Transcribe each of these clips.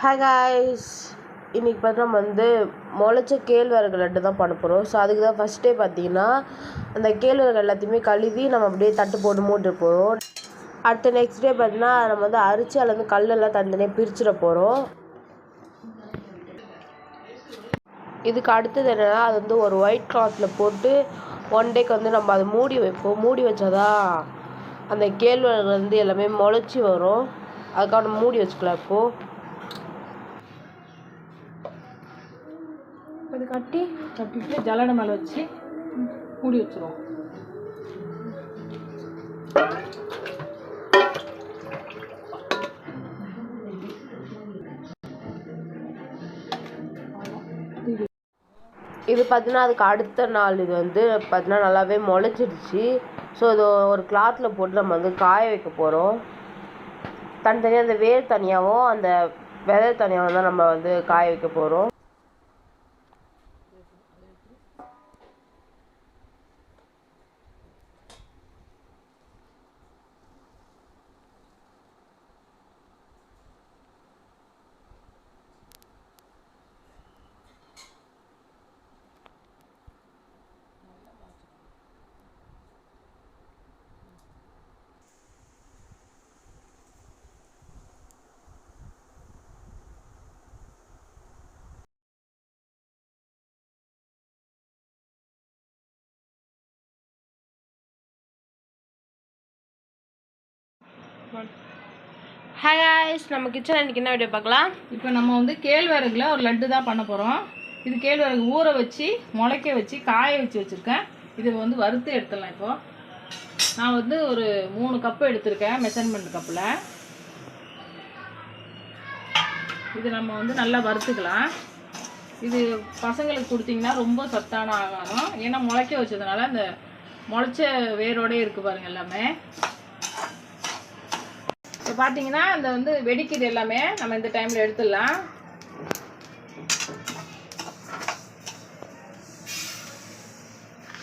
Hi guys இன்றைக்கி பார்த்தா நம்ம வந்து முளைச்ச கேழ்வரகு லட்டு தான் பண்ண போகிறோம் ஸோ அதுக்கு தான் ஃபஸ்ட்டே பார்த்தீங்கன்னா அந்த கேழ்வரகு எல்லாத்தையுமே கழுவி நம்ம அப்படியே தட்டு போட்டு மூட்டு போகிறோம் அடுத்த நெக்ஸ்ட் டே பார்த்தீங்கன்னா நம்ம வந்து அரிச்சு அல்லது கல்லெல்லாம் தனித்தனியாக பிரிச்சிட போகிறோம் இதுக்கு அடுத்தது என்னென்னா அது வந்து ஒரு ஒயிட் கிளாத்தில் போட்டு ஒன் டேக்கு வந்து நம்ம அதை மூடி வைப்போம். மூடி வச்சாதான் அந்த கேழ்வரகு வந்து எல்லாமே முளைச்சி வரும். அதுக்காக நம்ம மூடி வச்சுக்கலாம் இப்போது இது கட்டி கட்டிட்டு ஜல்லடை மேலே வச்சு மூடி வச்சிருவோம். இது பார்த்தீங்கன்னா அதுக்கு அடுத்த நாள். இது வந்து பார்த்தீங்கன்னா நல்லாவே முளைச்சிடுச்சு ஸோ இது ஒரு கிளாத்தில் போட்டு நம்ம வந்து காய வைக்க போகிறோம் தனித்தனியாக அந்த வேர் தனியாகவும் அந்த விதை தனியாகவும் தான் நம்ம வந்து காய வைக்க போகிறோம் ஹாய் guys நம்ம கிச்சன் இன்றைக்கி என்ன வீடியோ பார்க்கலாம்? இப்போ நம்ம வந்து கேழ்வரகுல ஒரு லட்டு தான் பண்ண போகிறோம் இது கேழ்வரகு ஊற வச்சு முளைக்க வச்சு காய வச்சு வச்சுருக்கேன். இது வந்து வறுத்து எடுத்துடலாம் இப்போது நான் வந்து ஒரு மூணு கப்பு எடுத்திருக்கேன் மெஷர்மெண்ட் கப்பில் இது நம்ம வந்து நல்லா வறுத்துக்கலாம். இது பசங்களுக்கு கொடுத்தீங்கன்னா ரொம்ப சத்தான ஆகாரம். ஏன்னா முளைக்க வச்சதுனால அந்த முளைச்ச வேரோடே இருக்குது பாருங்கள் எல்லாமே. இப்போ பார்த்தீங்கன்னா அந்த வந்து வெடிக்குது எல்லாமே நம்ம இந்த டைமில் எடுத்துடலாம்.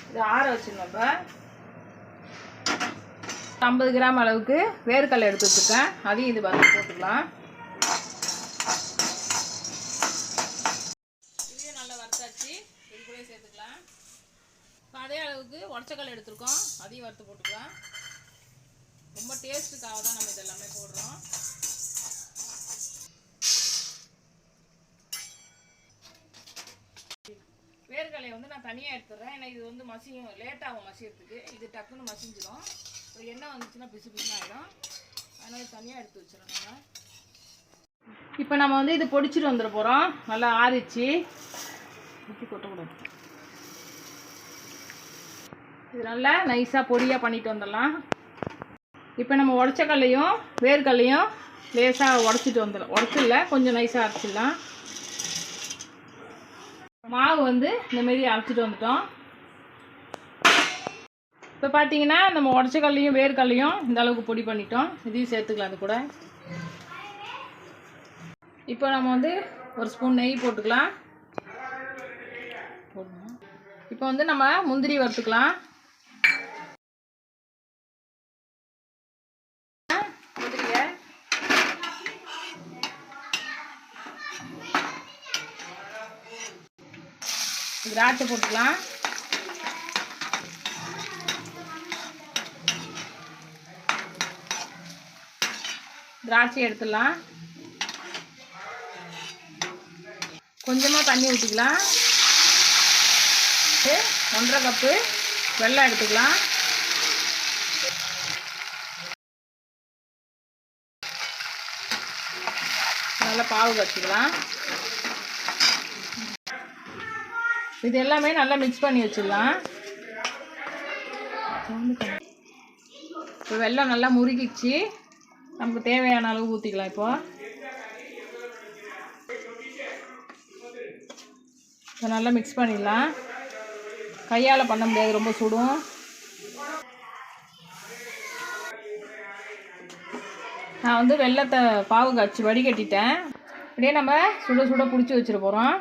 இது ஆற வச்சிடணும் இப்போ. ஐம்பது கிராம் அளவுக்கு வேர்க்கடலை எடுத்து வச்சுருக்கேன். அதையும் இது பார்த்து போட்டுக்கலாம். இதையும் நல்லா வறுத்தாச்சு. இது கூட சேர்த்துக்கலாம். இப்போ அதே அளவுக்கு உடச்சக்கல் எடுத்துருக்கோம். அதையும் வறுத்து போட்டுக்கலாம். ரொம்ப டேஸ்ட்டுக்காக தான் நம்ம இதெல்லாமே போடுறோம். வேர்க்கடலையை வந்து நான் தனியாக எடுத்துடுறேன். ஏன்னா இது வந்து மசியும் லேட்டாகும் மசியத்துக்கு. இது டக்குன்னு மசிஞ்சிடும். ஒரு எண்ணெய் வந்துச்சுன்னா பிசு பிசுன்னு ஆகிடும் அதனால் தனியாக எடுத்து வச்சிடறோம் நம்ம. இப்போ நம்ம வந்து இது பொடிச்சிட்டு வந்துட போகிறோம் நல்லா ஆறிச்சு ஊற்றி கொட்டக்கூடாது இது நல்லா நைஸாக பொடியாக பண்ணிட்டு வந்துடலாம். இப்போ நம்ம உடச்ச கல்லையும் வேர்க்கல்லையும் லேசாக உடச்சிட்டு வந்துடலாம். உடச்சிடல கொஞ்சம் நைஸாக அரைச்சிடலாம். மாவு வந்து இந்த மாரி அரைச்சிட்டு வந்துட்டோம். இப்போ பார்த்தீங்கன்னா நம்ம உடச்ச கல்லையும் வேர்க்கல்லையும் இந்த அளவுக்கு பொடி பண்ணிட்டோம். இதையும் சேர்த்துக்கலாம் அது கூட. இப்போ நம்ம வந்து ஒரு ஸ்பூன் நெய் போட்டுக்கலாம். போடணும் இப்போ வந்து நம்ம முந்திரி வறுத்துக்கலாம். திராட்சை போட்டுக்கலாம். திராட்சை எடுத்துடலாம். கொஞ்சமாக தண்ணி ஊற்றிக்கலாம் ஒன்றரை கப்பு வெள்ளம் எடுத்துக்கலாம். நல்லா பாவு வச்சுக்கலாம் இது எல்லாமே நல்லா மிக்ஸ் பண்ணி வச்சிடலாம். இப்போ வெல்லம் நல்லா முறுகிச்சு நமக்கு தேவையான அளவு ஊற்றிக்கலாம் இப்போ. இப்போ நல்லா மிக்ஸ் பண்ணிடலாம். கையால் பண்ண முடியாது ரொம்ப சுடும். நான் வந்து வெள்ளத்தை பாவு காய்ச்சி வடிகட்டிட்டேன். அப்படியே நம்ம சுட சுட பிடிச்சி வச்சுட்டு போகிறோம்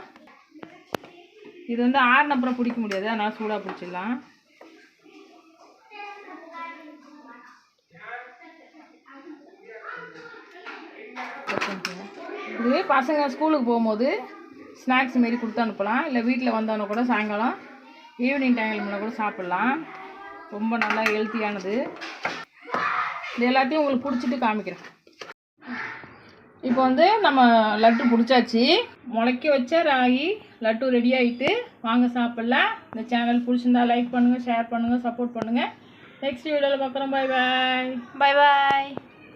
இது வந்து ஆறுன அப்புறம் பிடிக்க முடியாது அதனால் சூடாக பிடிச்சிடலாம். இது பசங்க ஸ்கூலுக்கு போகும்போது ஸ்நாக்ஸ் மாரி கொடுத்து அனுப்பலாம். இல்லை வீட்டில் வந்தவன கூட சாயங்காலம் ஈவினிங் டைமில் கூட சாப்பிட்லாம். ரொம்ப நல்லா ஹெல்த்தியானது இது எல்லாத்தையும் உங்களுக்கு பிடிச்சிட்டு காமிக்கிறேன். இப்போ வந்து நம்ம லட்டு பிடிச்சாச்சு. முளைக்க வச்ச ராகி லட்டு ரெடி ஆகிட்டு வாங்க சாப்பிட்லாம். இந்த சேனல் பிடிச்சிருந்தா லைக் பண்ணுங்கள் ஷேர் பண்ணுங்கள் சப்போர்ட் பண்ணுங்கள் நெக்ஸ்ட் வீடியோவில் பார்க்குறோம். பாய் பாய் பாய் பாய்